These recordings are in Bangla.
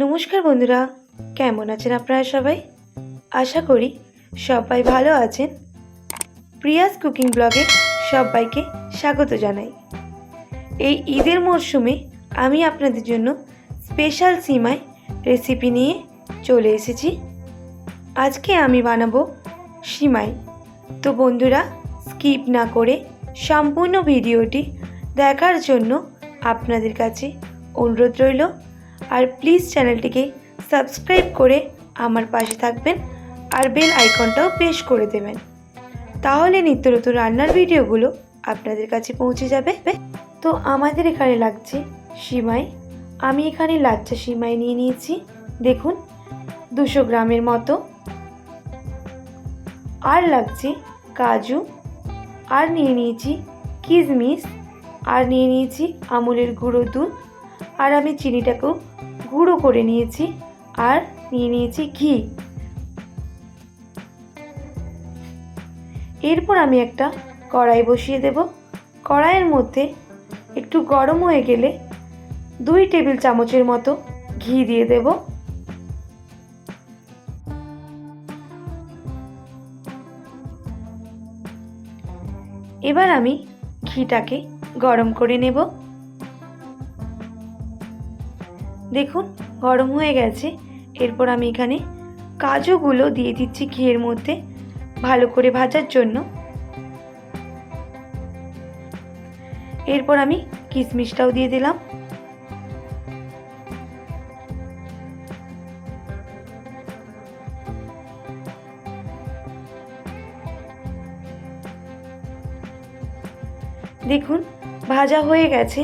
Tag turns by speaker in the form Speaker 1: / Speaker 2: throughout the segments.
Speaker 1: নমস্কার বন্ধুরা, কেমন আছেন আপনারা সবাই? আশা করি সবাই ভালো আছেন। প্রিয়াস কুকিং ব্লগে সবাইকে স্বাগত জানাই। এই ঈদের মরশুমে আমি আপনাদের জন্য স্পেশাল সিমায় রেসিপি নিয়ে চলে এসেছি। আজকে আমি বানাবো সিমাই। তো বন্ধুরা, স্কিপ না করে সম্পূর্ণ ভিডিওটি দেখার জন্য আপনাদের কাছে অনুরোধ রইল আর প্লিজ চ্যানেলটিকে সাবস্ক্রাইব করে আমার পাশে থাকবেন আর বেল আইকনটাও প্রেস করে দেবেন। তাহলে নিত্য নতুন রান্নার ভিডিওগুলো আপনাদের কাছে পৌঁছে যাবে। তো আমাদের এখানে লাগছে সিমাই। আমি এখানে লাচ্চা সিমাই নিয়ে নিয়েছি। দেখুন, দুশো গ্রামের মতো। আর লাগছে কাজু। আর নিয়ে নিয়েছি কিশমিশ আর নিয়ে নিয়েছি আমুলের গুঁড়ো দুধ। আর আমি চিনিটাকেও গুঁড়ো করে নিয়েছি আর নিয়ে নিয়েছি ঘি। এরপর আমি একটা কড়াই বসিয়ে দেব। কড়াইয়ের মধ্যে একটু গরম হয়ে গেলে দুই টেবিল চামচের মতো ঘি দিয়ে দেব। এবার আমি ঘিটাকে গরম করে নেব। দেখুন, গরম হয়ে গেছে। এরপর আমি এখানে কাজুগুলো দিয়ে দিচ্ছি ঘিয়ের মধ্যে, ভালো করে ভাজার জন্য। এরপর আমি কিশমিশটাও দিয়ে দিলাম। দেখুন, ভাজা হয়ে গেছে।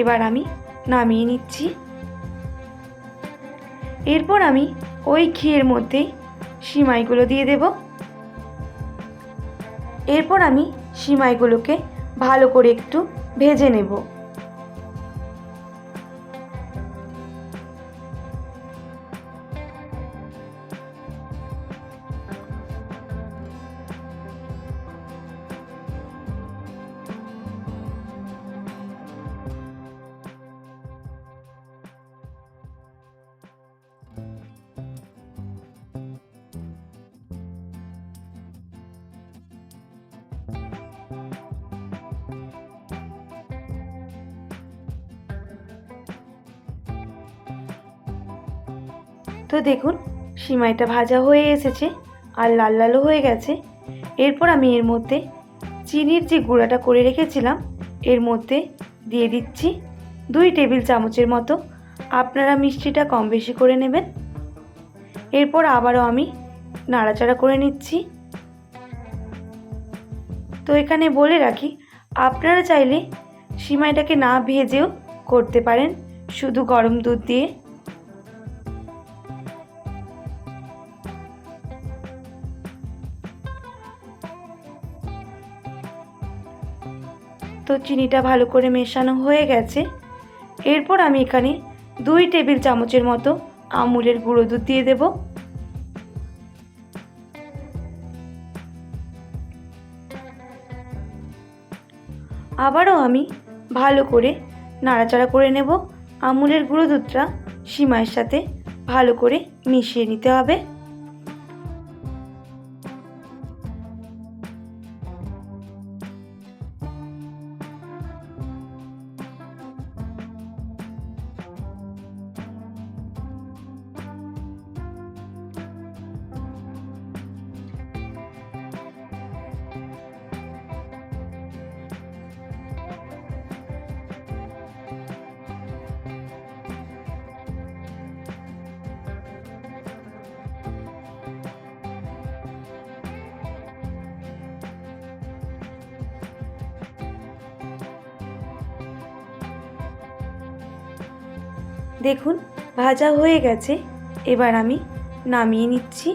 Speaker 1: এবার আমি নামিয়ে নিচ্ছি। এরপর আমি ওই ঘিয়ের মধ্যে সিমাইগুলো দিয়ে দেব। এরপর আমি সিমাইগুলোকে ভালো করে একটু ভেজে নেব। তো দেখুন, সিমাইটা ভাজা হয়ে এসেছে আর লাল লালও হয়ে গেছে। এরপর আমি এর মধ্যে চিনির যে গুঁড়াটা করে রেখেছিলাম, এর মধ্যে দিয়ে দিচ্ছি দুই টেবিল চামচের মতো। আপনারা মিষ্টিটা কম বেশি করে নেবেন। এরপর আবারও আমি নাড়াচাড়া করে নিচ্ছি। তো এখানে বলে রাখি, আপনারা চাইলে সিমাইটাকে না ভেজেও করতে পারেন। শুধু গরম দুধ দিয়ে তো চিনিটা ভালো করে মেশানো হয়ে গেছে। এরপর আমি এখানে দুই টেবিল চামচের মতো আমুলের গুঁড়ো দুধ দিয়ে দেব। আবারও আমি ভালো করে নাড়াচাড়া করে নেব। আমুলের গুঁড়ো দুধটা সীমায়ের সাথে ভালো করে মিশিয়ে নিতে হবে। দেখুন, ভাজা হয়ে গেছে। এবার আমি নামিয়ে নিচ্ছি।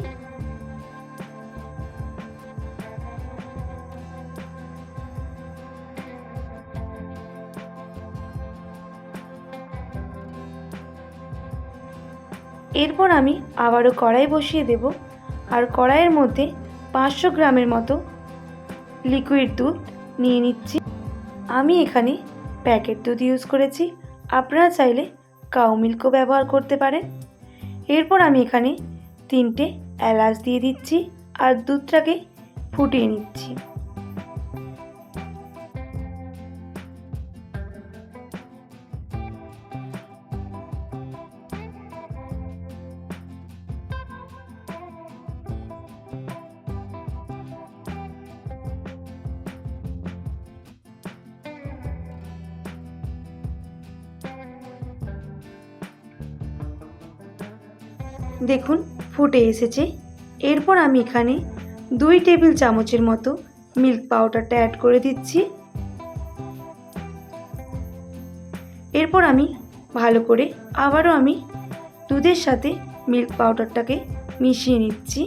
Speaker 1: এরপর আমি আবারও কড়াই বসিয়ে দেব। আর কড়াইয়ের মধ্যে পাঁচশো গ্রামের মতো লিকুইড দুধ নিয়ে নিচ্ছি। আমি এখানে প্যাকেট দুধ ইউজ করেছি। আপনারা চাইলে কাউ মিল্কও ব্যবহার করতে পারেন এরপর আমি এখানে তিনটে এলাচ দিয়ে দিচ্ছি আর দুধটাকে ফুটিয়ে নিচ্ছি। দেখুন, ফুটে এসেছে। এরপর আমি এখানে দুই টেবিল চামচের মতো মিল্ক পাউডারটা অ্যাড করে দিচ্ছি। এরপর আমি ভালো করে আবারও আমি দুধের সাথে মিল্ক পাউডারটাকে মিশিয়ে নিচ্ছি।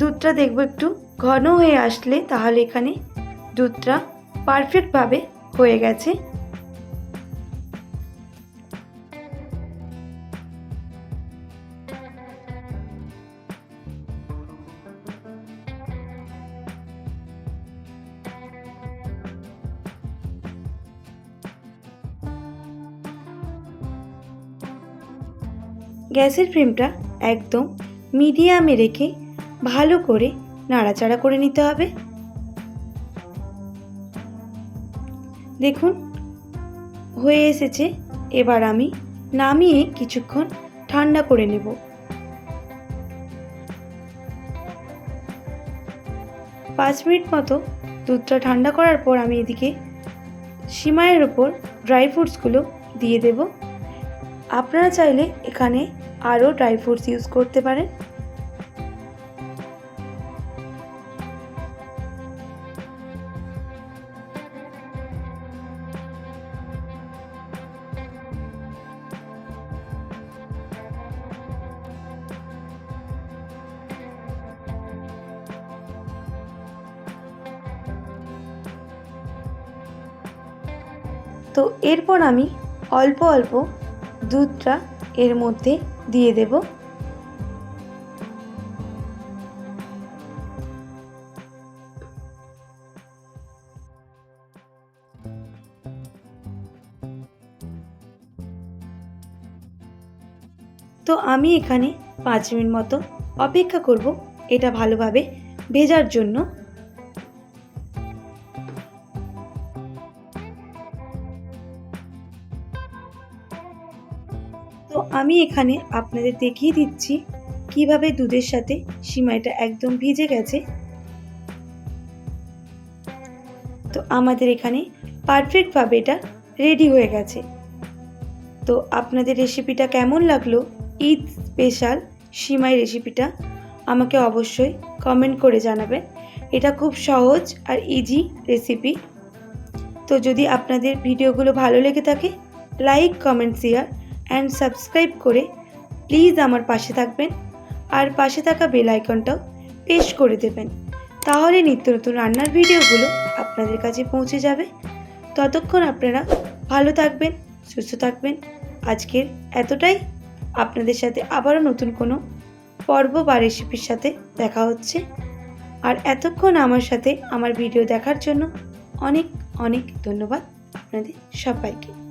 Speaker 1: দুধটা দেখব একটু ঘন হয়ে আসলে তাহলে এখানে দুধটা পারফেক্টভাবে হয়ে গেছে। গ্যাসের ফ্লেমটা একদম মিডিয়ামে রেখে ভালো করে নাড়াচাড়া করে নিতে হবে। দেখুন, হয়ে এসেছে। এবার আমি নামিয়ে কিছুক্ষণ ঠান্ডা করে নেব। পাঁচ মিনিট মতো দুধটা ঠান্ডা করার পর আমি এদিকে সিমাইয়ের ওপর ড্রাই ফ্রুটসগুলো দিয়ে দেব। আপনারা চাইলে এখানে আরও ড্রাই ফ্রুটস ইউজ করতে পারেন। তো এরপর আমি অল্প অল্প দুধটা এর মধ্যে দিয়ে দেব। তো আমি এখানে পাঁচ মিনিট মতো অপেক্ষা করব এটা ভালোভাবে ভেজার জন্য। তো আমি এখানে আপনাদের দেখিয়ে দিচ্ছি কীভাবে দুধের সাথে সিমাইটা একদম ভিজে গেছে। তো আমাদের এখানে পারফেক্টভাবে এটা রেডি হয়ে গেছে। তো আপনাদের রেসিপিটা কেমন লাগল ঈদ স্পেশাল সিমাই রেসিপিটা আমাকে অবশ্যই কমেন্ট করে জানাবেন। এটা খুব সহজ আর ইজি রেসিপি তো যদি আপনাদের ভিডিওগুলো ভালো লেগে থাকে like comment share and subscribe করে প্লিজ আমার পাশে থাকবেন আর পাশে থাকা বেল আইকনটাও প্রেস করে দেবেন। তাহলে নিত্য নতুন রান্নার ভিডিওগুলো আপনাদের কাছে পৌঁছে যাবে। ততক্ষণ আপনারা ভালো থাকবেন, সুস্থ থাকবেন। আজকের এতটাই। আপনাদের সাথে আবারও নতুন কোনো পর্ব বা রেসিপির সাথে দেখা হচ্ছে। আর এতক্ষণ আমার সাথে আমার ভিডিও দেখার জন্য অনেক অনেক ধন্যবাদ আপনাদের সবাইকে।